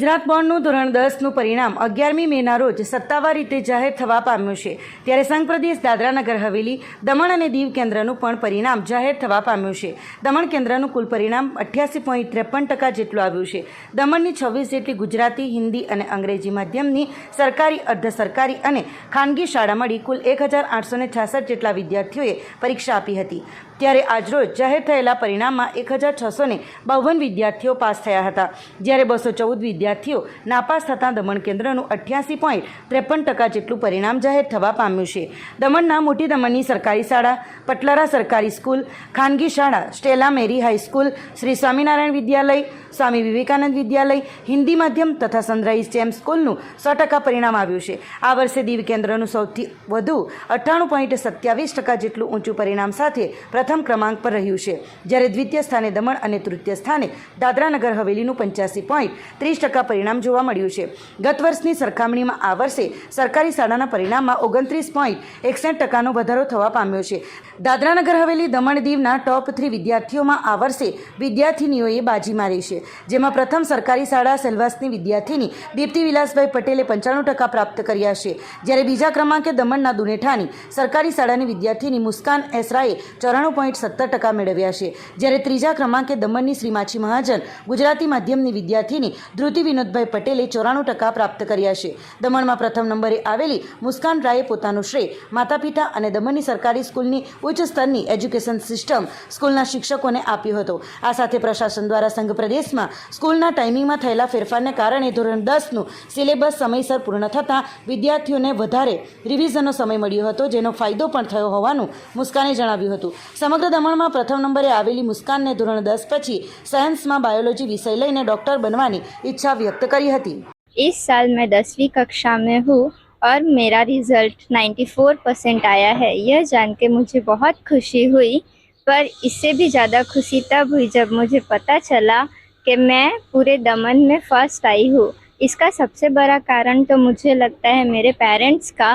ગુજરાત બોર્ડનું ધોરણ દસનું પરિણામ અગિયારમી મેના રોજ સત્તાવાર રીતે જાહેર થવા પામ્યું છે. ત્યારે સંઘ પ્રદેશ દાદરાનગર હવેલી, દમણ અને દીવ કેન્દ્રનું પણ પરિણામ જાહેર થવા પામ્યું છે. દમણ કેન્દ્રનું કુલ પરિણામ અઠ્યાસી પોઈન્ટ ત્રેપન ટકા જેટલું આવ્યું છે. દમણની છવ્વીસ જેટલી ગુજરાતી, હિન્દી અને અંગ્રેજી માધ્યમની સરકારી, અર્ધ સરકારી અને ખાનગી શાળા મળી કુલ એક હજાર આઠસો છાસઠ જેટલા વિદ્યાર્થીઓએ પરીક્ષા આપી હતી. ત્યારે આજરોજ જાહેર થયેલા પરિણામમાં એક હજાર છસો ને બાવન વિદ્યાર્થીઓ પાસ થયા હતા. જ્યારે બસો ચૌદ વિદ્યાર્થીઓ નાપાસ થતાં દમણ કેન્દ્રનું અઠ્યાસી પોઈન્ટ ત્રેપન ટકા જેટલું પરિણામ જાહેર થવા પામ્યું છે. દમણના મોટી દમણની સરકારી શાળા પટલરા સરકારી સ્કૂલ, ખાનગી શાળા, Stella Mary high school Shri Swaminarayan વિદ્યાલય, સ્વામી વિવેકાનંદ વિદ્યાલય, હિન્દી માધ્યમ તથા સનરાઈઝ જેમ સ્કૂલનું સો ટકા પરિણામ આવ્યું છે. આ વર્ષે દીવ કેન્દ્રનું સૌથી વધુ અઠ્ઠાણું પોઈન્ટ સત્યાવીસ ટકા જેટલું ઊંચું પરિણામ સાથે પ્રથમ ક્રમાંક પર રહ્યું છે. જ્યારે દ્વિતીય સ્થાને દમણ અને તૃતીય સ્થાને દાદરાનગર હવેલીનું પંચ્યાસી પોઈન્ટ ત્રીસ ટકા પરિણામ જોવા મળ્યું છે. ગત વર્ષની સરખામણીમાં આ વર્ષે સરકારી શાળાના પરિણામમાં ઓગણત્રીસ પોઈન્ટ એકસઠ ટકાનો વધારો થવા પામ્યો છે. દાદરાનગર હવેલી દમણ દીવના ટોપ થ્રી વિદ્યાર્થીઓમાં આ વર્ષે વિદ્યાર્થિનીઓએ બાજી મારી છે, જેમાં પ્રથમ સરકારી શાળા સેલવાસની વિદ્યાર્થીની દીપ્તિ વિલાસભાઈ પટેલે પંચાણું ટકા પ્રાપ્ત કર્યા છે. જ્યારે બીજા ક્રમાંકે દમણના દુનેઠાની સરકારી શાળાની વિદ્યાર્થીની મુસ્કાન એસરાએ ચોરાણું પોઈન્ટ સત્તર ટકા મેળવ્યા છે. જ્યારે ત્રીજા ક્રમાંકે દમણની શ્રીમાછી મહાજન ગુજરાતી માધ્યમની વિદ્યાર્થીની ધ્રુતિ વિનોદભાઈ પટેલે ચોરાણું ટકા પ્રાપ્ત કર્યા છે. દમણમાં પ્રથમ નંબરે આવેલી મુસ્કાન રાયે પોતાનું શ્રેય માતા પિતા અને દમણની સરકારી સ્કૂલની ઉચ્ચ સ્તરની એજ્યુકેશન સિસ્ટમ સ્કૂલના શિક્ષકોને આપ્યો હતો આ સાથે પ્રશાસન દ્વારા સંઘ પ્રદેશમાં સ્કૂલના ટાઈમિંગમાં થયેલા ફેરફારને કારણે ધોરણ દસનું સિલેબસ સમયસર પૂર્ણ થતાં વિદ્યાર્થીઓને વધારે રિવિઝનનો સમય મળ્યો હતો જેનો ફાયદો પણ થયો હોવાનું મુસ્કાને જણાવ્યું હતું સમગ્ર દમણમાં પ્રથમ નંબરે આવેલી મુસ્કાનને ધોરણ દસ પછી સાયન્સમાં બાયોલોજી વિષય લઈને ડૉક્ટર બનવાની ઈચ્છા વ્યક્ત કરી હતી इस साल मैं दसवीं कक्षा में हूँ और मेरा रिज़ल्ट 94 परसेंट आया है। यह जान के मुझे बहुत खुशी हुई, पर इससे भी ज़्यादा खुशी तब हुई जब मुझे पता चला कि मैं पूरे दमन में फ़र्स्ट आई हूँ। इसका सबसे बड़ा कारण तो मुझे लगता है मेरे पेरेंट्स का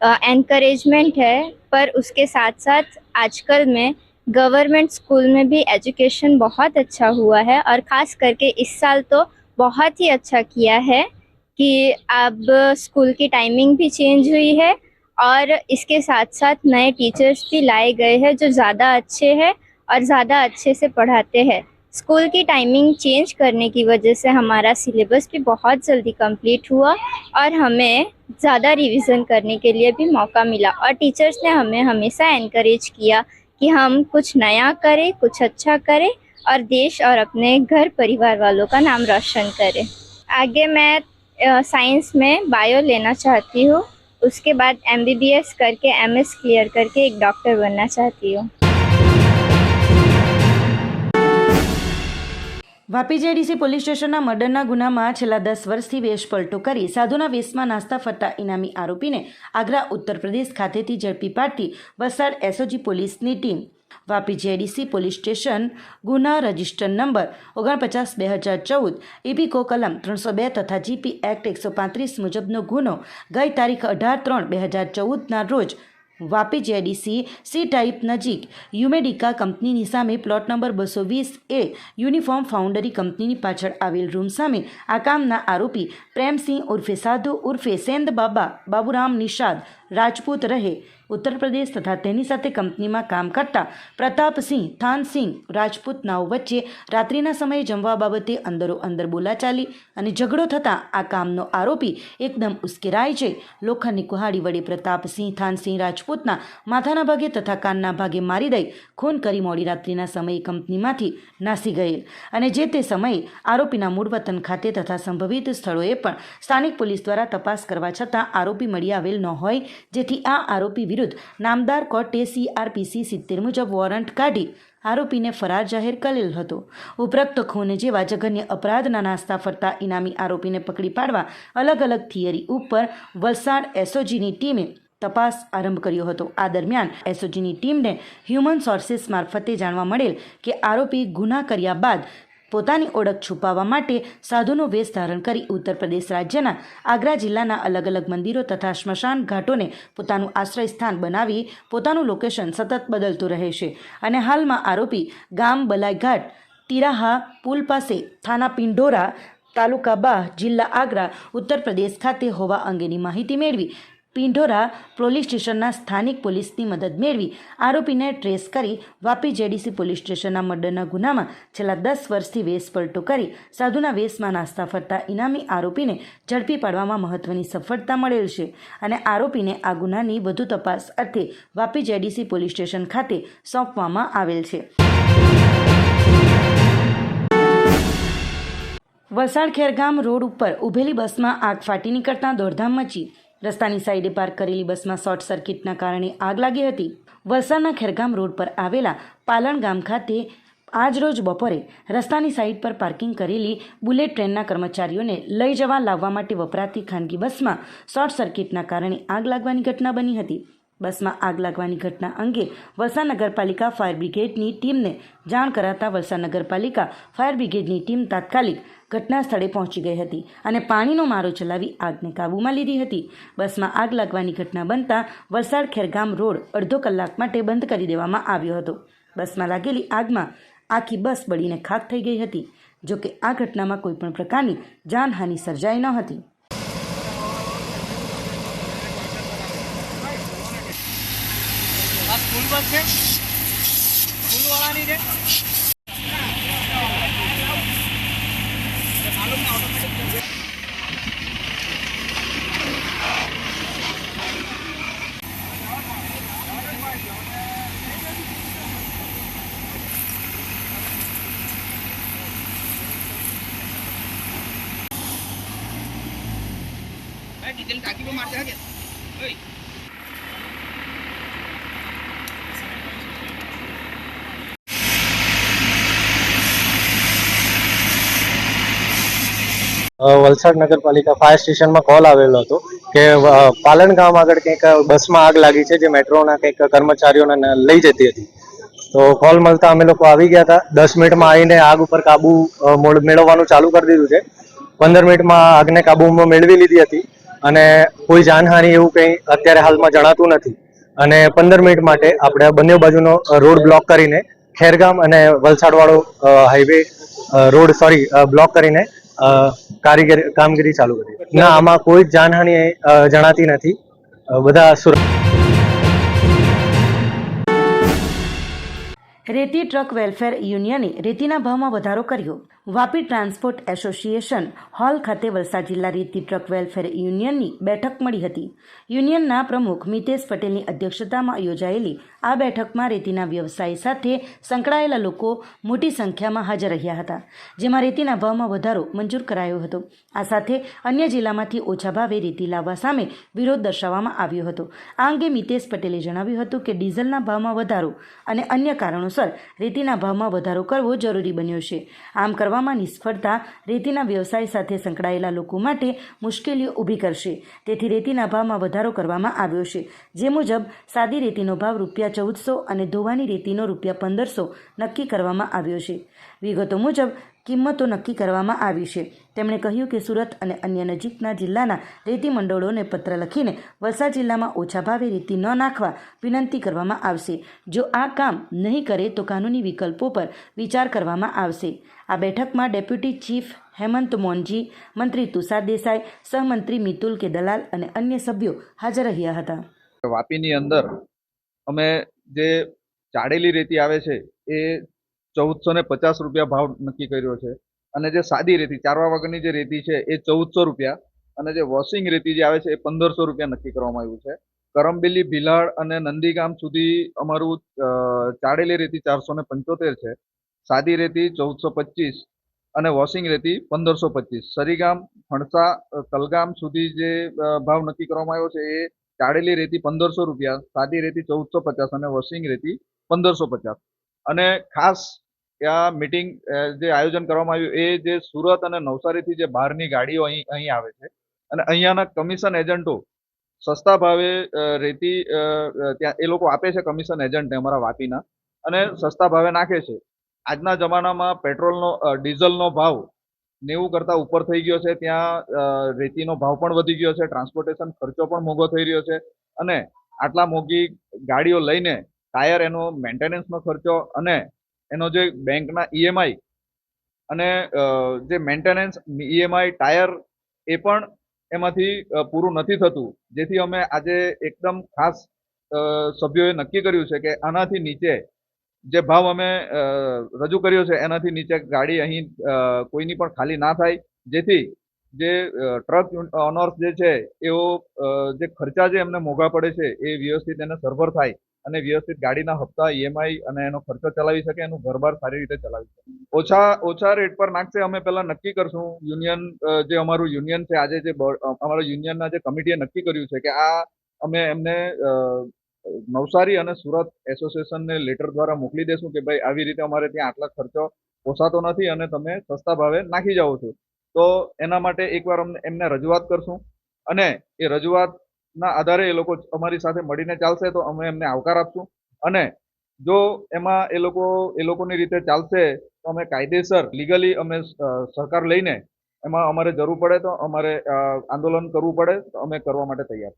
एनकरेजमेंट है, पर उसके साथ साथ आजकल में गवर्नमेंट स्कूल में भी एजुकेशन बहुत अच्छा हुआ है और ख़ास करके इस साल तो बहुत ही अच्छा किया है। कि अब स्कूल की टाइमिंग भी चेंज हुई है और इसके साथ साथ नए टीचर्स भी लाए गए हैं जो ज़्यादा अच्छे हैं और ज़्यादा अच्छे से पढ़ाते हैं। स्कूल की टाइमिंग चेंज करने की वजह से हमारा सिलेबस भी बहुत जल्दी कंप्लीट हुआ और हमें ज़्यादा रिवीजन करने के लिए भी मौका मिला और टीचर्स ने हमें हमेशा इनक्रेज किया कि हम कुछ नया करें, कुछ अच्छा करें और देश और अपने घर परिवार वालों का नाम रोशन करें। आगे मैं साइंस में बायो लेना चाहती हूँ उसके बाद एमबीबीएस करके एमएस क्लियर करके एक डॉक्टर बनना चाहती हूँ વાપી જેડીસી પોલીસ સ્ટેશનના મર્ડરના ગુનામાં છેલ્લા દસ વર્ષથી વેશ પલટો કરી સાધુના વેશમાં નાસ્તા ફરતા ઇનામી આરોપીને આગ્રા ઉત્તર પ્રદેશ ખાતેથી ઝડપી પાડતી વલસાડ એસઓજી પોલીસની team Vapi GIDC police station ગુના રજિસ્ટર નંબર ઓગણપચાસ બે હજાર ચૌદ ઇપીકો કલમ ત્રણસો બે તથા જીપી એક્ટ એકસો પાંત્રીસ મુજબનો ગુનો ગઈ તારીખ અઢાર ત્રણ બે હજાર ચૌદના રોજ વાપી જેડીસી સી ટાઈપ નજીક યુમેડિકા કંપનીની સામે પ્લોટ નંબર બસો વીસ એ યુનિફોર્મ ફાઉન્ડરી કંપનીની પાછળ આવેલ રૂમ સામે આ કામના આરોપી પ્રેમસિંહ ઉર્ફે સાધુ ઉર્ફે સેન્દ બાબા બાબુરામ નિષાદ રાજપૂત રહે. ઉત્તર પ્રદેશ તથા તેની સાથે કંપનીમાં કામ કરતા પ્રતાપસિંહ થાનસિંહ રાજપૂત નાવ વચ્ચે રાત્રિના સમયે જમવા બાબતે અંદરો અંદર બોલાચાલી અને ઝઘડો થતાં આ કામનો આરોપી એકદમ ઉશ્કેરાઈ જઈ લોખંડની કુહાડી વડે પ્રતાપસિંહ થાનસિંહ રાજપૂતના માથાના ભાગે તથા કાનના ભાગે મારી દઈ ખૂન કરી મોડી રાત્રિના સમયે કંપનીમાંથી નાસી ગયેલ. અને જે તે સમયે આરોપીના મૂળ વતન ખાતે તથા સંભવિત સ્થળોએ પણ સ્થાનિક પોલીસ દ્વારા તપાસ કરવા છતાં આરોપી મળી આવેલ ન હોય, જેથી આ આરોપી વિરુદ્ધ નામદાર કોર્ટે સીઆરપીસી સિત્તેર મુજબ વોરંટ કાઢી આરોપીને ફરાર જાહેર કરેલ હતો. ઉપરોક્ત ખૂન જેવા જઘન્ય અપરાધના નાસ્તા ફરતા ઇનામી આરોપીને પકડી પાડવા અલગ અલગ થિયરી ઉપર વલસાડ એસઓજીની ટીમે તપાસ આરંભ કર્યો હતો. આ દરમિયાન એસઓજીની ટીમને હ્યુમન સોર્સિસ મારફતે જાણવા મળેલ કે આરોપી ગુના કર્યા બાદ પોતાની ઓળખ છુપાવવા માટે સાધુનો વેશ ધારણ કરી ઉત્તર પ્રદેશ રાજ્યના આગ્રા જિલ્લાના અલગ અલગ મંદિરો તથા સ્મશાન ઘાટોને પોતાનું આશ્રય સ્થાન બનાવી પોતાનું લોકેશન સતત બદલતું રહે છે. અને હાલમાં આરોપી ગામ બલાઈઘાટ, તિરાહા પુલ પાસે થાના પિંડોરા તાલુકા બાહ જિલ્લા આગ્રા, ઉત્તર પ્રદેશ ખાતે હોવા અંગેની માહિતી મેળવી પિંઢોરા પોલીસ સ્ટેશનના સ્થાનિક પોલીસની મદદ મેળવી આરોપીને ટ્રેસ કરી વાપી જેડીસી પોલીસ સ્ટેશનના મર્ડરના ગુનામાં છેલ્લા દસ વર્ષથી વેશ પલટો કરી સાધુના વેશમાં નાસ્તા ફરતા ઇનામી આરોપીને ઝડપી પાડવામાં મહત્વની સફળતા મળેલ છે અને આરોપીને આ ગુનાની વધુ તપાસ અર્થે વાપી જેડીસી પોલીસ સ્ટેશન ખાતે સોંપવામાં આવેલ છે. વલસાડ ખેરગામ રોડ ઉપર ઊભેલી બસમાં આગ ફાટી નીકળતા દોડધામ મચી રસ્તાની સાઈડે પાર્ક કરેલી બસમાં શોર્ટ સર્કિટના કારણે આગ લાગી હતી. વલસાડના ખેરગામ રોડ પર આવેલા પાલણ ગામ ખાતે આજરોજ બપોરે રસ્તાની સાઈડ પર પાર્કિંગ કરેલી બુલેટ ટ્રેનના કર્મચારીઓને લઈ જવા લાવવા માટે વપરાતી ખાનગી બસમાં શોર્ટ સર્કિટના કારણે આગ લાગવાની ઘટના બની હતી. બસમાં આગ લાગવાની ઘટના અંગે વલસાડ નગરપાલિકા ફાયર બ્રિગેડની ટીમને જાણ કરાતા વલસાડ નગરપાલિકા ફાયર બ્રિગેડની ટીમ તાત્કાલિક ઘટના સ્થળે પહોંચી ગઈ હતી અને પાણીનો મારો ચલાવી આગને કાબૂમાં લીધી હતી. બસમાં આગ લાગવાની ઘટના બનતા વલસાડ ખેરગામ રોડ અડધો કલાક માટે બંધ કરી દેવામાં આવ્યો હતો. બસમાં લાગેલી આગમાં આખી બસ બળીને ખાક થઈ ગઈ હતી. જોકે આ ઘટનામાં કોઈપણ પ્રકારની જાનહાનિ સર્જાઈ ન હતી. આ સ્કૂલ બસ છે સ્કૂલવાળાની છે ડીઝલ ટાંકી પર મારશે કે ઓય વલસાડ નગરપાલિકા ફાયર સ્ટેશનમાં કોલ આવેલો હતો કે પાલન ગામ આગળ કંઈક બસમાં આગ લાગી છે, જે મેટ્રોના કંઈક કર્મચારીઓને લઈ જતી હતી. તો કોલ મળતા અમે લોકો આવી ગયા હતા. દસ મિનિટમાં આવીને આગ ઉપર કાબુ મેળવવાનું ચાલુ કરી દીધું છે. પંદર મિનિટમાં આગને કાબુમાં મેળવી લીધી હતી. અને કોઈ જાનહાનિ એવું કંઈ અત્યારે હાલમાં જણાતું નથી. અને પંદર મિનિટ માટે આપણે બંને બાજુનો રોડ બ્લોક કરીને ખેરગામ અને વલસાડવાળો હાઈવે રોડ, સોરી બ્લોક કરીને કારીગરી, કામગીરી ચાલુ કરી. ના, આમાં કોઈ જ જાનહાનિ જણાતી નથી. બધા સુરક્ષા રેતી ટ્રક વેલફેર યુનિયને રેતીના ભાવમાં વધારો કર્યો. વાપી ટ્રાન્સપોર્ટ એસોસિએશન હોલ ખાતે વલસાડ જિલ્લા રેતી ટ્રક વેલફેર યુનિયનની બેઠક મળી હતી. યુનિયનના પ્રમુખ મિતેશ પટેલની અધ્યક્ષતામાં યોજાયેલી આ બેઠકમાં રેતીના વ્યવસાય સાથે સંકળાયેલા લોકો મોટી સંખ્યામાં હાજર રહ્યા હતા, જેમાં રેતીના ભાવમાં વધારો મંજૂર કરાયો હતો. આ સાથે અન્ય જિલ્લામાંથી ઓછા ભાવે રેતી લાવવા સામે વિરોધ દર્શાવવામાં આવ્યો હતો. આ અંગે મિતેશ પટેલે જણાવ્યું હતું કે ડીઝલના ભાવમાં વધારો અને અન્ય કારણોસર રેતીના ભાવમાં વધારો કરવો જરૂરી બન્યો છે. આમ કરવામાં નિષ્ફળતા રેતીના વ્યવસાય સાથે સંકળાયેલા લોકો માટે મુશ્કેલીઓ ઊભી કરશે. તેથી રેતીના ભાવમાં વધારો કરવામાં આવ્યો છે. જે મુજબ, સાદી રેતીનો ભાવ રૂપિયા ચૌદસો અને ધોવાની રેતીનો રૂપિયા પંદરસો નક્કી કરવામાં આવ્યો છે. વિગતો મુજબ કિંમતો નક્કી કરવામાં આવી છે. તેમણે કહ્યું કે સુરત અને અન્ય નજીકના જિલ્લાના રેતી મંડળોને પત્ર લખીને વલસાડ જિલ્લામાં ઓછા ભાવે રેતી ન નાખવા વિનંતી કરવામાં આવશે. જો આ કામ નહીં કરે તો કાનૂની વિકલ્પો પર વિચાર કરવામાં આવશે. આ બેઠકમાં ડેપ્યુટી ચીફ હેમંત મોનજી, મંત્રી તુષાર દેસાઈ, સહમંત્રી મિતુલ કે દલાલ અને અન્ય સભ્યો હાજર રહ્યા હતા. વાપીની અંદર અમે જે ચાડેલી રેતી આવે છે, એ ચૌદસો ને પચાસ રૂપિયા ભાવ નક્કી કર્યો છે. અને જે સાદી રેતી, ચારવા વગરની જે રેતી છે, એ ચૌદસો રૂપિયા. અને જે વોશિંગ રેતી જે આવે છે, એ પંદરસો રૂપિયા નક્કી કરવામાં આવ્યું છે. કરમબેલી, ભીલાડ અને નંદીગામ સુધી અમારું ચાડેલી રેતી ચારસો ને પંચોતેર છે. સાદી રેતી ચૌદસો પચીસ અને વોશિંગ રેતી પંદરસો પચીસ. સરીગામ, ફણસા કલગામ સુધી જે ભાવ નક્કી કરવામાં આવ્યો છે, એ ચાળેલી રેતી પંદરસો રૂપિયા, સાદી રેતી ચૌદસો પચાસ અને વોશિંગ રેતી પંદરસો પચાસ. અને ખાસ આ મિટિંગ જે આયોજન કરવામાં આવ્યું, એ જે સુરત અને નવસારીથી જે બહારની ગાડીઓ અહીં અહીં આવે છે. અને અહીંયાના કમિશન એજન્ટો સસ્તા ભાવે રેતી ત્યાં એ લોકો આપે છે કમિશન એજન્ટને અમારા વાપીના. અને સસ્તા ભાવે નાખે છે. આજના જમાનામાં પેટ્રોલનો ડીઝલનો ભાવ નેવું કરતા ઉપર થઈ ગયો છે. ત્યાં રેતીનો ભાવ પણ વધી ગયો છે. ટ્રાન્સપોર્ટેશન ખર્ચો પણ મોંઘો થઈ રહ્યો છે. અને આટલા મોંઘી ગાડીઓ લઈને ટાયર એનો મેન્ટેનન્સનો ખર્ચો અને એનો જે બેંકના ઈએમઆઈ અને જે મેન્ટેનન્સ ઈએમઆઈ ટાયર એ પણ એમાંથી પૂરું નથી થતું. જેથી અમે આજે એકદમ ખાસ સભ્યોએ નક્કી કર્યું છે કે આનાથી નીચે જે ભાવ અમે રજૂ કર્યો છે એનાથી નીચે ગાડી અહીં કોઈની પણ ખાલી ના થાય. જેથી જે ટ્રક ઓનર્સ જે છે એઓ જે ખર્ચા જે એમને મોંઘા પડે છે એ વ્યવસ્થિત એને સરભર થાય. અને વ્યવસ્થિત ગાડીના હપ્તા ઈએમઆઈ અને એનો ખર્ચો ચલાવી શકે, એનું ઘરબાર સારી રીતે ચલાવી શકે. ઓછા ઓછા રેટ પર નાખશે, અમે પહેલા નક્કી કરશું. યુનિયન જે અમારું યુનિયન છે, આજે જે અમારા યુનિયનના જે કમિટીએ નક્કી કર્યું છે કે આ અમે એમને નવસારી અને સુરત એસોસિએશનને લેટર દ્વારા મોકલી દેશું કે ભાઈ, આવી રીતે અમારે ત્યાં આટલા ખર્ચો પોસાતો નથી અને તમે સસ્તા ભાવે નાખી જાઓ છો. તો એના માટે એકવાર અમને, એમને રજૂઆત કરશું. અને એ રજૂઆતના આધારે એ લોકો અમારી સાથે મળીને ચાલશે તો અમે એમને આવકાર આપશું. અને જો એમાં એ લોકો, એ લોકોની રીતે ચાલશે, તો અમે કાયદેસર લીગલી અમે સહકાર લઈને એમાં અમારે જરૂર પડે તો અમારે આંદોલન કરવું પડે તો અમે કરવા માટે તૈયાર.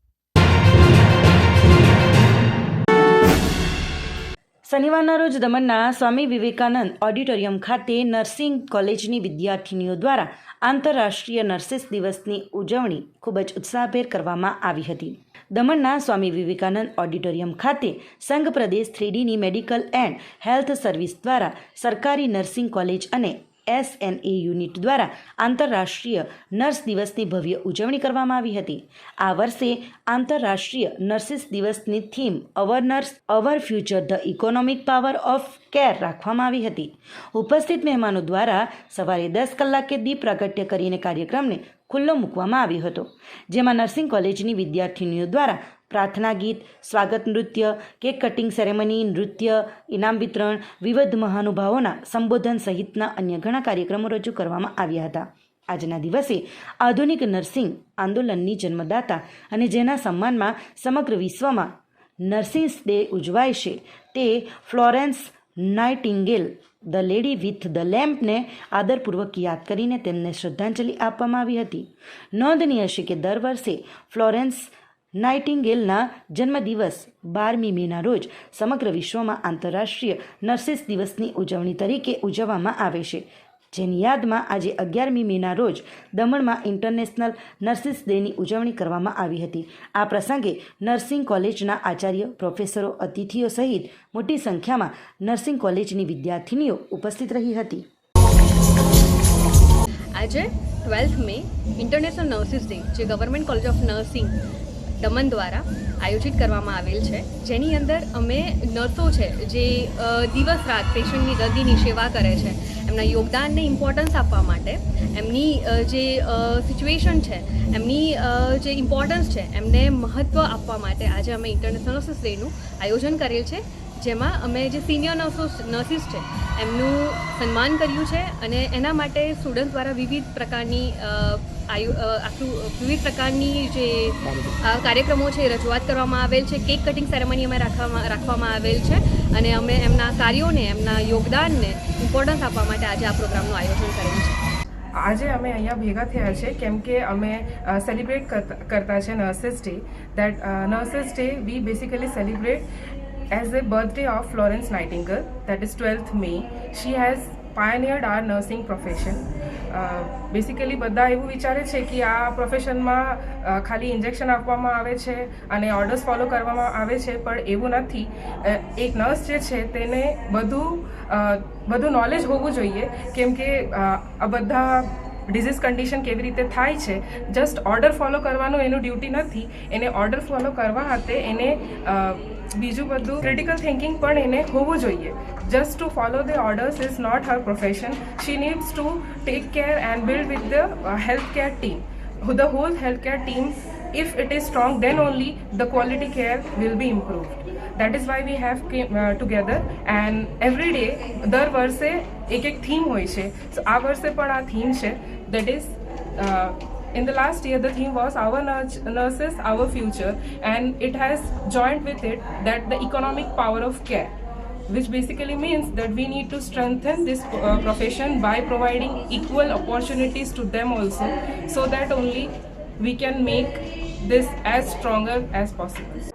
શનિવારના રોજ દમણના સ્વામી વિવેકાનંદ ઓડિટોરિયમ ખાતે નર્સિંગ કોલેજની વિદ્યાર્થીનીઓ દ્વારા આંતરરાષ્ટ્રીય નર્સિસ દિવસની ઉજવણી ખૂબ જ ઉત્સાહભેર કરવામાં આવી હતી. દમણના સ્વામી વિવેકાનંદ ઓડિટોરિયમ ખાતે સંઘ પ્રદેશ થ્રીડીની મેડિકલ એન્ડ હેલ્થ સર્વિસ દ્વારા સરકારી નર્સિંગ કોલેજ અને એસએનએ યુનિટ દ્વારા આંતરરાષ્ટ્રીય નર્સ દિવસની ભવ્ય ઉજવણી કરવામાં આવી હતી. આ વર્ષે આંતરરાષ્ટ્રીય નર્સિસ દિવસની theme our nurse, our future the economic power of care રાખવામાં આવી હતી. ઉપસ્થિત મહેમાનો દ્વારા સવારે દસ કલાકે દીપ પ્રાગટ્ય કરીને કાર્યક્રમને ખુલ્લો મૂકવામાં આવ્યો હતો, જેમાં નર્સિંગ કોલેજની વિદ્યાર્થીનીઓ દ્વારા પ્રાર્થના ગીત, સ્વાગત નૃત્ય કેક કટિંગ સેરેમની નૃત્ય, ઇનામ વિતરણ, વિવિધ મહાનુભાવોના સંબોધન સહિતના અન્ય ઘણા કાર્યક્રમો રજૂ કરવામાં આવ્યા હતા. આજના દિવસે આધુનિક નર્સિંગ આંદોલનની જન્મદાતા અને જેના સન્માનમાં સમગ્ર વિશ્વમાં નર્સિંગ્સ ડે ઉજવાય છે, તે Florence Nightingale, the lady with the લેમ્પને આદરપૂર્વક યાદ કરીને તેમને શ્રદ્ધાંજલિ આપવામાં આવી હતી. નોંધનીય છે કે દર વર્ષે ફ્લોરેન્સ નાઇટિંગેલના જન્મદિવસ બારમી મેના રોજ સમગ્ર વિશ્વમાં આંતરરાષ્ટ્રીય નર્સિસ દિવસની ઉજવણી તરીકે ઉજવવામાં આવે છે. જેની યાદમાં આજે અગિયારમી મેના રોજ દમણમાં ઇન્ટરનેશનલ નર્સિસ ડેની ઉજવણી કરવામાં આવી હતી. આ પ્રસંગે નર્સિંગ કોલેજના આચાર્ય, પ્રોફેસરો, અતિથિઓ સહિત મોટી સંખ્યામાં નર્સિંગ કોલેજની વિદ્યાર્થીનીઓ ઉપસ્થિત રહી હતી. આજે twelfth May international nurses day, જે government college of nursing Daman દ્વારા આયોજિત કરવામાં આવેલ છે. જેની અંદર અમે નર્સો છે, જે દિવસ રાત પેશન્ટની દર્દીની સેવા કરે છે, એમના યોગદાનને ઇમ્પોર્ટન્સ આપવા માટે, એમની જે સિચ્યુએશન છે, એમની જે ઇમ્પોર્ટન્સ છે, એમને મહત્ત્વ આપવા માટે આજે અમે ઇન્ટરનેશનલ ડેનું આયોજન કરેલ છે. જેમાં અમે જે સિનિયર નર્સો નર્સિસ છે, એમનું સન્માન કર્યું છે અને એના માટે સ્ટુડન્ટ દ્વારા વિવિધ પ્રકારની આયુ આખું, વિવિધ પ્રકારની જે કાર્યક્રમો છે, રજૂઆત કરવામાં આવેલ છે કેક કટિંગ સેરેમની અમે રાખવામાં રાખવામાં આવેલ છે અને અમે એમના કાર્યોને, એમના યોગદાનને ઇમ્પોર્ટન્સ આપવા માટે આજે આ પ્રોગ્રામનું આયોજન કરેલું છે. આજે અમે અહીંયા ભેગા થયા છે, કેમ કે અમે સેલિબ્રેટ કરતા છે nurses day that nurses day we basically celebrate as a birthday of Florence Nightingale, that is twelfth May she has pioneered our nursing profession basically બધા એવું વિચારે છે કે આ પ્રોફેશનમાં ખાલી ઇન્જેક્શન આપવામાં આવે છે અને ઓર્ડર્સ ફોલો કરવામાં આવે છે પણ એવું નથી. એક નર્સ જે છે તેને બધું બધું નોલેજ હોવું જોઈએ કેમ કે આ બધા ડિઝીઝ કન્ડિશન કેવી રીતે થાય છે જસ્ટ ઓર્ડર ફોલો કરવાનું એનું ડ્યુટી નથી. એને ઓર્ડર ફોલો કરવા હાથે એને બીજું બધું ક્રિટિકલ થિંકિંગ પણ એને હોવું જોઈએ just to follow the orders is not her profession she needs to take care and build with the health care team the whole healthcare team if it is strong then only the quality care will be improved that is why we have came uh, together and દર વર્ષે એક એક theme હોય છે આ વર્ષે પણ આ થીમ છે is uh, in the last year the theme was our nurses our future and it has joined with it that the economic power of care which basically means that we need to strengthen this uh, profession by providing equal opportunities to them also so that only we can make this as stronger as possible